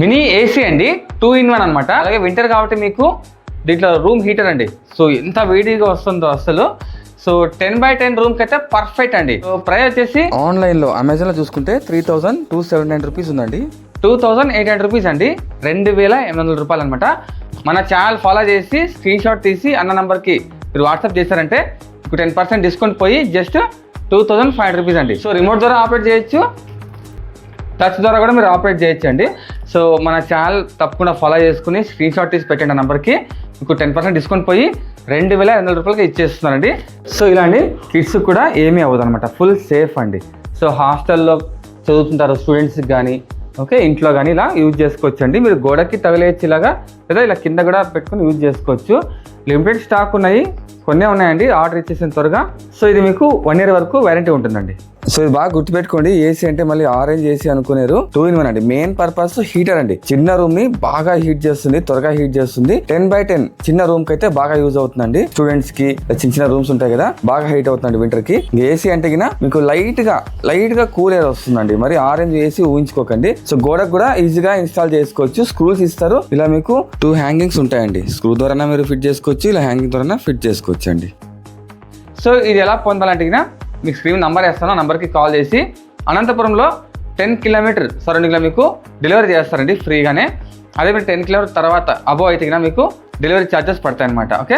Mini AC అండి two in one అనమాట అలాగే వింటర్ కాబట్టి మీకు దీంట్లో రూమ్ హీటర్ అండి. సో ఎంత వేడిగా వస్తుందో అసలు. సో టెన్ బై టెన్ రూమ్కి అయితే పర్ఫెక్ట్ అండి. సో ప్రైస్ వచ్చేసి ఆన్లైన్లో అమెజాన్లో చూసుకుంటే three thousand two seven nine rupees ఉందండి. Two thousand eight hundred rupees అండి. రెండు వేల ఎనిమిది వందల రూపాయలు అనమాట మన ఛానల్ ఫాలో చేసి స్క్రీన్ షాట్ తీసి అన్న నంబర్కి మీరు వాట్సాప్ చేశారంటే మీకు టెన్ పర్సెంట్ డిస్కౌంట్ పోయి just two thousand five hundred rupees అండి. సో రిమోట్ ద్వారా ఆపరేట్ చేయొచ్చు. టచ్ ద్వారా కూడా మీరు ఆపరేట్ చేయొచ్చండి. సో మన ఛానల్ తప్పకుండా ఫాలో చేసుకుని స్క్రీన్ షాట్ తీసి పెట్టండి ఆ నెంబర్కి మీకు టెన్ పర్సెంట్ డిస్కౌంట్ పోయి రెండు వేల ఐదు వందల రూపాయలకి ఇచ్చేస్తున్నారండి. సో ఇలా అండి కిడ్స్ కూడా ఏమీ అవ్వదు అనమాట ఫుల్ సేఫ్ అండి సో హాస్టల్లో చదువుతుంటారు స్టూడెంట్స్కి కానీ ఓకే ఇంట్లో కానీ ఇలా యూజ్ చేసుకోవచ్చండి. మీరు గోడకి తగిలేచ్చేలాగా లేదా ఇలా కింద కూడా పెట్టుకొని యూజ్ చేసుకోవచ్చు. లిమిటెడ్ స్టాక్ ఉన్నాయి. కొన్నే ఉన్నాయండి ఆర్డర్ ఇచ్చేసిన త్వరగా. సో ఇది మీకు వన్ ఇయర్ వరకు వారంటీ ఉంటుందండి. సో ఇది బాగా గుర్తుపెట్టుకోండి ఏసీ అంటే మళ్ళీ ఆరెంజ్ ఏసీ అనుకునేరు. టూ ఇన్ వన్ అండి. మెయిన్ పర్పస్ హీటర్ అండి. చిన్న రూమ్ని బాగా హీట్ చేస్తుంది త్వరగా హీట్ చేస్తుంది. టెన్ బై టెన్ చిన్న రూమ్కి అయితే బాగా యూజ్ అవుతుందండి. స్టూడెంట్స్కి చిన్న చిన్న రూమ్స్ ఉంటాయి కదా బాగా హీట్ అవుతుందండి వింటర్కి. ఏసీ అంటే గిన మీకు లైట్గా లైట్గా కూల్ ఎయిర్ వస్తుందండి. మరి ఆరెంజ్ ఏసీ ఊహించుకోకండి. సో గోడకు కూడా ఈజీగా ఇన్స్టాల్ చేసుకోవచ్చు. స్క్రూస్ ఇస్తారు. ఇలా మీకు టూ హ్యాంగింగ్స్ ఉంటాయండి. స్క్రూ ద్వారా మీరు ఫిట్ చేసుకోవచ్చు ఇలా హ్యాంగింగ్ ద్వారా ఫిట్ చేసుకోవచ్చు. అండి సో ఇది ఎలా పొందాలంటే మీకు స్క్రీన్ నంబర్ వేస్తాను ఆ నంబర్కి కాల్ చేసి అనంతపురంలో టెన్ కిలోమీటర్ సరౌండింగ్లో మీకు డెలివరీ చేస్తారండి ఫ్రీగానే. అదే మీరు టెన్ కిలోమీటర్ తర్వాత అబో అయితే మీకు డెలివరీ ఛార్జెస్ పడతాయి అనమాట ఓకే?